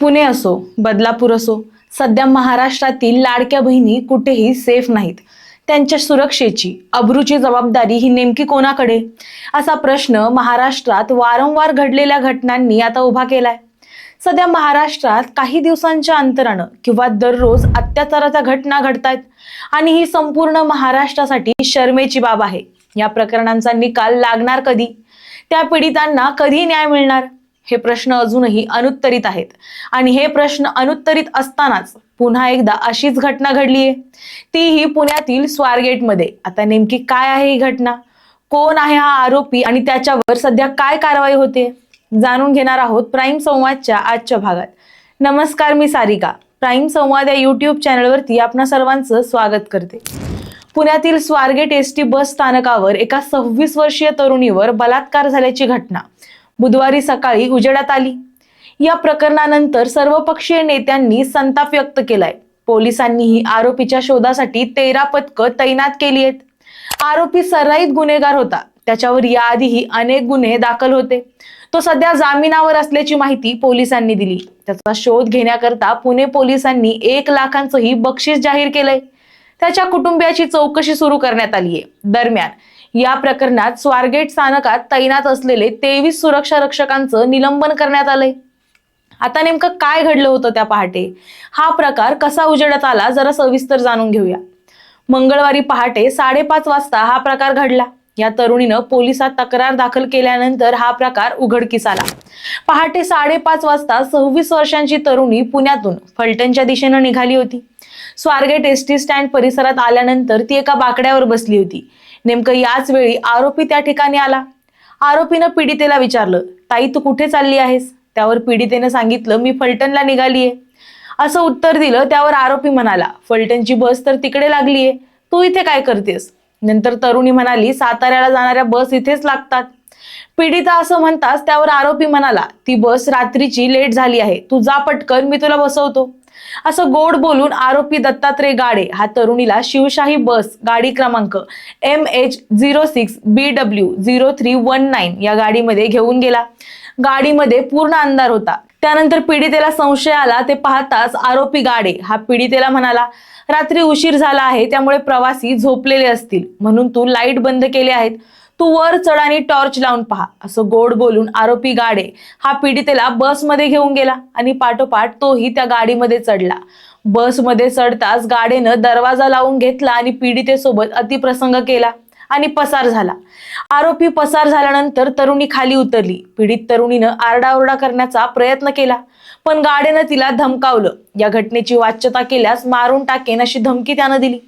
पुणे असो बदलापूर असो सध्या महाराष्ट्रातील लाडक्या बहिणी कुठेही सेफ नाहीत. त्यांच्या सुरक्षेची अब्रूची जबाबदारी ही नेमकी कोणाकडे? असा प्रश्न महाराष्ट्रात वारंवार घडलेल्या घटनांनी आता उभा केलाय. सध्या महाराष्ट्रात काही दिवसांच्या अंतरानं किंवा दररोज अत्याचाराच्या घटना घडतायत आणि ही संपूर्ण महाराष्ट्रासाठी शर्मेची बाब आहे. या प्रकरणांचा निकाल लागणार कधी? त्या पीडितांना कधी न्याय मिळणार? हे प्रश्न अजूनही अनुत्तरित आहेत. आणि हे प्रश्न अनुत्तरित असतानाच पुन्हा एकदा अशीच घटना घडली आहे तीही पुण्यातील स्वारगेटमध्ये. आता नेमकी काय आहे ही घटना? कोण आहे हा आरोपी आणि त्याच्यावर सध्या काय कारवाई होते? जाणून घेणार आहोत प्राईम संवादच्या आजच्या भागात. नमस्कार मी सारिका. प्राईम संवाद या युट्यूब चॅनलवरती आपणा सर्वांचं स्वागत करते. पुण्यातील स्वारगेट एस टी बस स्थानकावर एका सव्वीस वर्षीय तरुणीवर बलात्कार झाल्याची घटना. बुधवारी सकाळी उजेडात आली. या प्रकरणानंतर सर्वपक्षीय नेत्यांनी संताप व्यक्त केलाय. पोलिसांनीही आरोपीच्या शोधासाठी तेरा पथकं तैनात केली आहेत. आरोपी सराईत गुन्हेगार होता. त्याच्यावर याआधीही अनेक गुन्हे दाखल होते. तो सध्या जामिनावर असल्याची माहिती पोलिसांनी दिली. त्याचा शोध घेण्याकरता पुणे पोलिसांनी एक लाखांचंही बक्षीस जाहीर केलंय. त्याच्या कुटुंबियाची चौकशी सुरू करण्यात आली आहे. दरम्यान या प्रकरणात स्वारगेट स्थानकात तैनात असलेले तेवीस सुरक्षा रक्षकांचं निलंबन करण्यात आलंय. आता नेमकं काय घडलं होतं त्या पहाटे? हा प्रकार कसा उजेडात आला जरा सविस्तर जाणून घेऊया. मंगळवारी पहाटे साडेपाच वाजता हा प्रकार घडला. या तरुणीनं पोलिसात तक्रार दाखल केल्यानंतर हा प्रकार उघडकीस आला. पहाटे साडेपाच वाजता सव्वीस वर्षांची तरुणी पुण्यातून फलटणच्या दिशेनं निघाली होती. स्वारगेट एस टी स्टँड परिसरात आल्यानंतर ती एका बाकड्यावर बसली होती. नेमकं याच वेळी आरोपी त्या ठिकाणी आला. आरोपीनं पीडितेला विचारलं ताई तू कुठे चालली आहेस? त्यावर पीडितेनं सांगितलं मी फलटणला निघालीये. असं उत्तर दिलं त्यावर आरोपी म्हणाला फलटणची बस तर तिकडे लागलीये. तू इथे काय करतेस? नंतर तरुणी म्हणाली साताऱ्याला जाणाऱ्या बस इथेच लागतात. पीडिता असं म्हणताच त्यावर आरोपी म्हणाला ती बस रात्रीची लेट झाली आहे. तू जा पटकन मी तुला बसवतो. असं गोड बोलून आरोपी दत्तात्रय गाडे हा तरुणीला शिवशाही बस गाडी क्रमांक M H zero six B W zero three one nine या गाडीमध्ये घेऊन गेला. गाडीमध्ये पूर्ण अंधार होता. त्यानंतर पीडितेला संशय आला. ते पाहताच आरोपी गाडे हा पीडितेला म्हणाला रात्री उशीर झाला आहे त्यामुळे प्रवासी झोपलेले असतील. म्हणून तू लाइट बंद केले आहेत. तू वर चढ आणि टॉर्च लावून पहा. असं गोड बोलून आरोपी गाडे हा पीडितेला बसमध्ये घेऊन गेला आणि पाठोपाठ तोही त्या गाडीमध्ये चढला. बसमध्ये चढताच गाडेनं दरवाजा लावून घेतला आणि पीडितेसोबत अतिप्रसंग केला आणि पसार झाला. आरोपी पसार झाल्यानंतर तरुणी खाली उतरली. पीडित तरुणीनं आरडाओरडा करण्याचा प्रयत्न केला पण गाडेनं तिला धमकावलं. या घटनेची वाच्यता केल्यास मारून टाकेन अशी धमकी त्यानं दिली.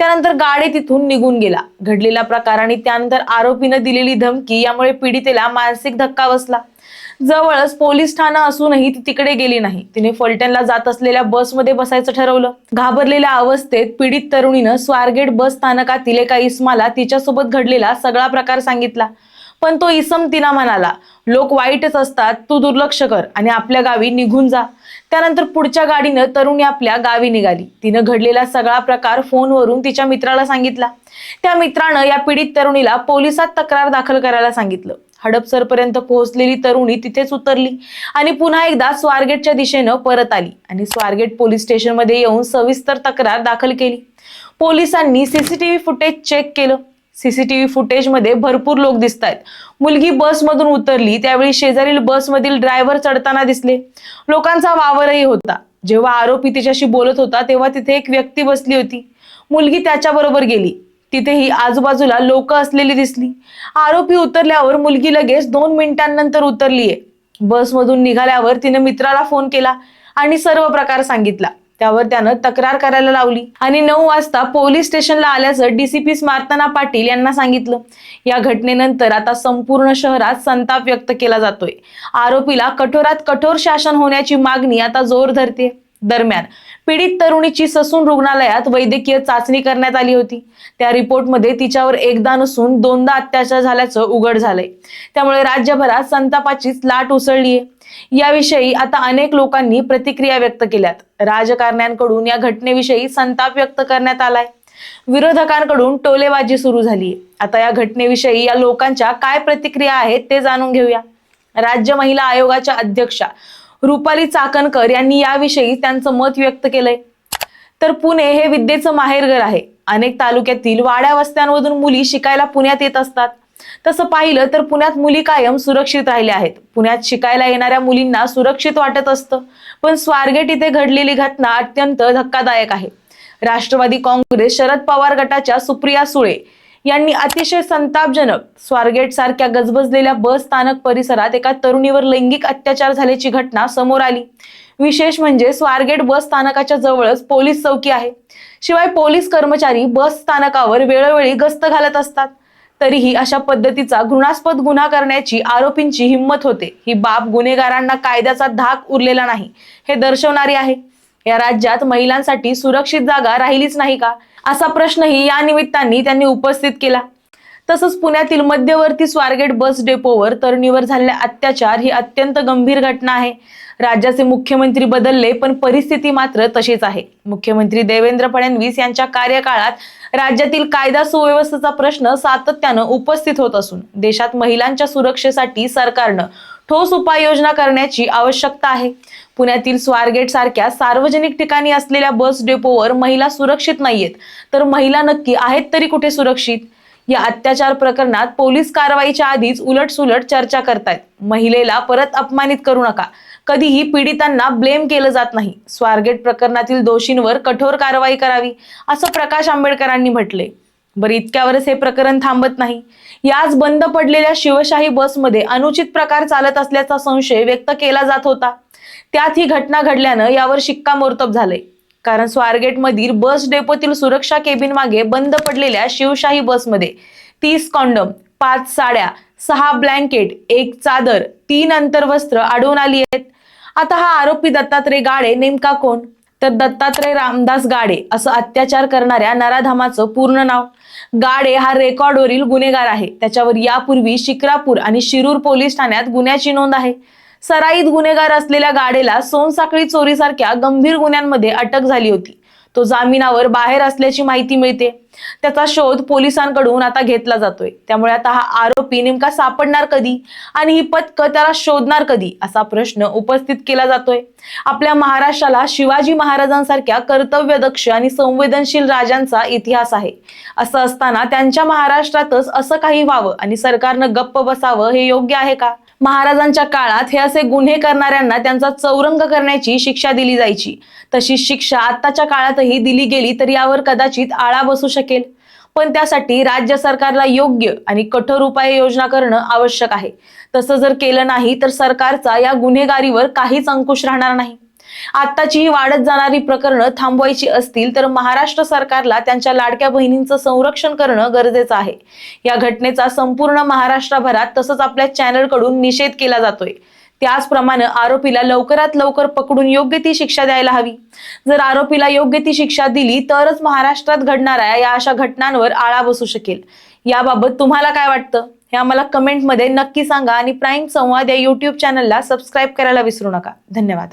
त्यानंतर गाडे तिथून निघून गेला. घडलेला प्रकार आणि त्यानंतर आरोपीनं दिलेली धमकी यामुळे पीडितेला मानसिक धक्का बसला. जवळच पोलीस ठाणा असूनही ती तिकडे गेली नाही. तिने फलटणला जात असलेल्या बसमध्ये बसायचं ठरवलं. घाबरलेल्या अवस्थेत पीडित तरुणीनं स्वारगेट बस स्थानकातील एका इसमाला तिच्यासोबत घडलेला सगळा प्रकार सांगितला. पण तो इसम तिला म्हणाला लोक वाईटच असतात तू दुर्लक्ष कर आणि आपल्या गावी निघून जा. त्यानंतर पुढच्या गाडीनं तरुणी आपल्या गावी निघाली. तिनं घडलेला सगळा प्रकार फोनवरून तिच्या मित्राला सांगितला. त्या मित्रानं या पीडित तरुणीला पोलिसात तक्रार दाखल करायला सांगितलं. हडपसरपर्यंत पोहोचलेली तरुणी तिथेच उतरली आणि पुन्हा एकदा स्वारगेटच्या दिशेनं परत आली आणि स्वारगेट पोलीस स्टेशनमध्ये येऊन सविस्तर तक्रार दाखल केली. पोलिसांनी सीसीटीव्ही फुटेज चेक केलं. सीसीटीव्ही फुटेजमध्ये भरपूर लोक दिसत आहेत मुलगी बसमधून उतरली त्यावेळी शेजारील बसमधील ड्रायव्हर चढताना दिसले. लोकांचा वावरही होता. जेव्हा आरोपी तिच्याशी बोलत होता तेव्हा तिथे एक व्यक्ती बसली होती. मुलगी त्याच्याबरोबर गेली. तिथेही आजूबाजूला लोक असलेली दिसली. आरोपी उतरल्यावर मुलगी लगेच दोन मिनिटांनंतर उतरलीये. बसमधून निघाल्यावर तिने मित्राला फोन केला आणि सर्व प्रकार सांगितला. त्यावर त्यानं तक्रार करायला लावली. आणि नऊ वाजता पोलीस स्टेशनला आल्याचं डीसीपी स्मार्तना पाटील यांना सांगितलं. या घटनेनंतर आता संपूर्ण शहरात संताप व्यक्त केला जातोय. आरोपीला कठोरात कठोर शासन होण्याची मागणी आता जोर धरते दरम्यान. पीडित तरुणीची ससून रुग्णालयात वैद्यकीय चाचणी करण्यात आली होती. त्या रिपोर्टमध्ये तिच्यावर एकदा नसून दोनदा अत्याचार झाल्याचं उघड झालंय. त्यामुळे राज्यभरात संतापाचीच लाट उसळलीय. याविषयी आता अनेक लोकांनी प्रतिक्रिया व्यक्त केल्यात. राजकारण्यांकडून या घटनेविषयी संताप व्यक्त करण्यात आलाय. विरोधकांकडून टोलेबाजी सुरू झाली आता या घटनेविषयी या लोकांच्या काय प्रतिक्रिया आहेत ते जाणून घेऊया. राज्य महिला आयोगाच्या अध्यक्षा रुपाली चाकणकर यांनी याविषयी त्यांचं मत व्यक्त केलंय. तर पुणे हे विद्येचं माहेरघर आहे. अनेक तालुक्यातील वाड्या वस्त्यांमधून मुली शिकायला पुण्यात येत असतात. तसं पाहिलं तर पुण्यात मुली कायम सुरक्षित राहिल्या आहेत. पुण्यात शिकायला येणाऱ्या मुलींना सुरक्षित वाटत असतं. पण स्वारगेट इथे घडलेली घटना अत्यंत धक्कादायक आहे. राष्ट्रवादी काँग्रेस शरद पवार गटाच्या सुप्रिया सुळे यांनी अतिशय संतापजनक स्वारगेट सारख्या गजबजलेल्या बस स्थानक परिसरात एका तरुणीवर लैंगिक अत्याचार झाल्याची घटना समोर आली. विशेष म्हणजे स्वारगेट बस स्थानकाच्या जवळच पोलीस चौकी आहे. शिवाय पोलीस कर्मचारी बस स्थानकावर वेळोवेळी गस्त घालत असतात. तरीही अशा पद्धतीचा घृणास्पद गुन्हा करण्याची आरोपींची हिंमत होते. ही बाब गुन्हेगारांना कायद्याचा धाक उरलेला नाही हे दर्शवणारी आहे. या राज्यात महिलांसाठी सुरक्षित जागा राहिलीच नाही का? असा प्रश्नही या निमित्ताने त्यांनी उपस्थित केला. तसंच पुण्यातील मध्यवर्ती स्वारगेट बस डेपोवर तरुणीवर झालेला अत्याचार ही अत्यंत गंभीर घटना आहे. राज्याचे मुख्यमंत्री बदलले पण परिस्थिती मात्र तशीच आहे. मुख्यमंत्री देवेंद्र फडणवीस यांच्या कार्यकाळात राज्यातील कायदा सुव्यवस्थेचा प्रश्न सातत्यानं उपस्थित होत असून देशात महिलांच्या सुरक्षेसाठी सरकारनं ठोस उपाययोजना करण्याची आवश्यकता आहे. पुण्यातील स्वारगेट सारख्या सार्वजनिक ठिकाणी असलेल्या बस डेपोवर महिला सुरक्षित नाहीयेत. तर महिला नक्की आहेत तरी कुठे सुरक्षित? या अत्याचार प्रकरणात पोलीस कारवाईच्या आधीच उलटसुलट चर्चा करतायत. महिलेला परत अपमानित करू नका. कधीही पीडितांना ब्लेम केलं जात नाही. स्वारगेट प्रकरणातील दोषींवर कठोर कारवाई करावी असं प्रकाश आंबेडकरांनी म्हटले बरं इतक्यावरच हे प्रकरण थांबत नाही. याच बंद पडलेल्या शिवशाही बसमध्ये अनुचित प्रकार चालत असल्याचा संशय व्यक्त केला जात होता. त्यात ही घटना घडल्यानं यावर शिक्कामोर्तब झालंय. कारण स्वारगेट मधील बस डेपोतील सुरक्षा केबिन मागे बंद पडलेल्या शिवशाही बसमध्ये तीस कॉन्डम पाच साड्या सहा ब्लँकेट एक चादर तीन अंतर्वस्त्र आढळून आली आहेत. आता हा आरोपी दत्तात्रय गाडे नेमका कोण? तर दत्तात्रय रामदास गाडे असं अत्याचार करणाऱ्या नराधामाचं पूर्ण नाव. गाडे हा रेकॉर्डवरील गुन्हेगार आहे. त्याच्यावर यापूर्वी शिक्रापूर आणि शिरूर पोलीस ठाण्यात गुन्ह्याची नोंद आहे. सराईत गुन्हेगार असलेल्या गाडेला सोनसाखळी चोरीसारख्या गंभीर गुन्ह्यांमध्ये अटक झाली होती. तो जामिनावर बाहेर असल्याची माहिती मिळते. त्याचा शोध पोलिसांकडून आता घेतला जातोय. त्यामुळे आता हा आरोपी नेमका सापडणार कधी? आणि ही पथकं त्याला शोधणार कधी? असा प्रश्न उपस्थित केला जातोय. आपल्या महाराष्ट्राला शिवाजी महाराजांसारख्या कर्तव्यदक्ष आणि संवेदनशील राजांचा इतिहास आहे. असं असताना त्यांच्या महाराष्ट्रातच असं काही व्हावं आणि सरकारनं गप्प बसावं हे योग्य आहे का? महाराजांच्या काळात हे असे गुन्हे करणाऱ्यांना त्यांचा चौरंग करण्याची शिक्षा दिली जायची. तशी शिक्षा आताच्या काळातही दिली गेली तर यावर कदाचित आळा बसू शकेल. पण त्यासाठी राज्य सरकारला योग्य आणि कठोर उपाय योजना करणं आवश्यक आहे. तसं जर केलं नाही तर सरकारचा या गुन्हेगारीवर काहीच अंकुश राहणार नाही. आत्ताची ही वाढत जाणारी प्रकरणं थांबवायची असतील तर महाराष्ट्र सरकारला त्यांच्या लाडक्या बहिणींचं संरक्षण करणं गरजेचं आहे. या घटनेचा संपूर्ण महाराष्ट्रभरात तसंच आपल्या चॅनलकडून निषेध केला जातोय. त्याचप्रमाणे आरोपीला लवकरात लवकर पकडून योग्य ती शिक्षा द्यायला हवी. जर आरोपीला योग्य ती शिक्षा दिली तरच महाराष्ट्रात घडणाऱ्या या अशा घटनांवर आळा बसू शकेल. याबाबत तुम्हाला काय वाटतं? हे आम्हाला कमेंटमध्ये नक्की सांगा आणि प्राईम संवाद या युट्यूब चॅनलला सबस्क्राईब करायला विसरू नका. धन्यवाद.